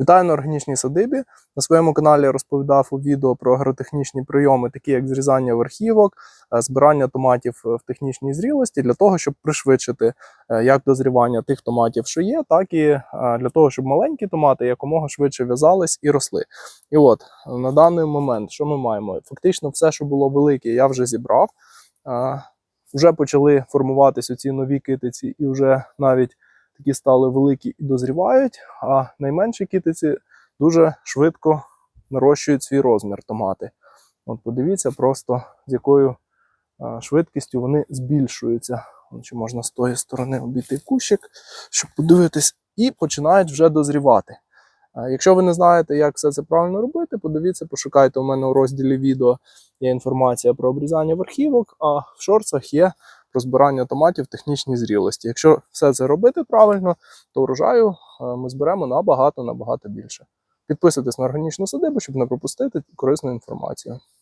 Вітаю на органічній садибі. На своєму каналі розповідав у відео про агротехнічні прийоми, такі як зрізання верхівок, е, збирання томатів в технічній зрілості, для того, щоб пришвидшити е, як дозрівання тих томатів, що є, так і е, для того, щоб маленькі томати якомога швидше в'язались і росли. І от на даний момент, що ми маємо? Фактично, все, що було велике, я вже зібрав. Е, Вже почали формуватися ці нові китиці, і вже навіть такі стали великі і дозрівають, а найменші китиці дуже швидко нарощують свій розмір томати. От подивіться просто з якою швидкістю вони збільшуються. Чи можна з тої сторони обійти кущик, щоб подивитись, і починають вже дозрівати. Якщо ви не знаєте, як все це правильно робити, подивіться, пошукайте у мене у розділі відео є інформація про обрізання верхівок, а в шорцах є про збирання томатів технічній зрілості. Якщо все це робити правильно, то врожаю е, ми зберемо набагато набагато більше. Підписуйтесь на органічну садибу, щоб не пропустити корисну інформацію.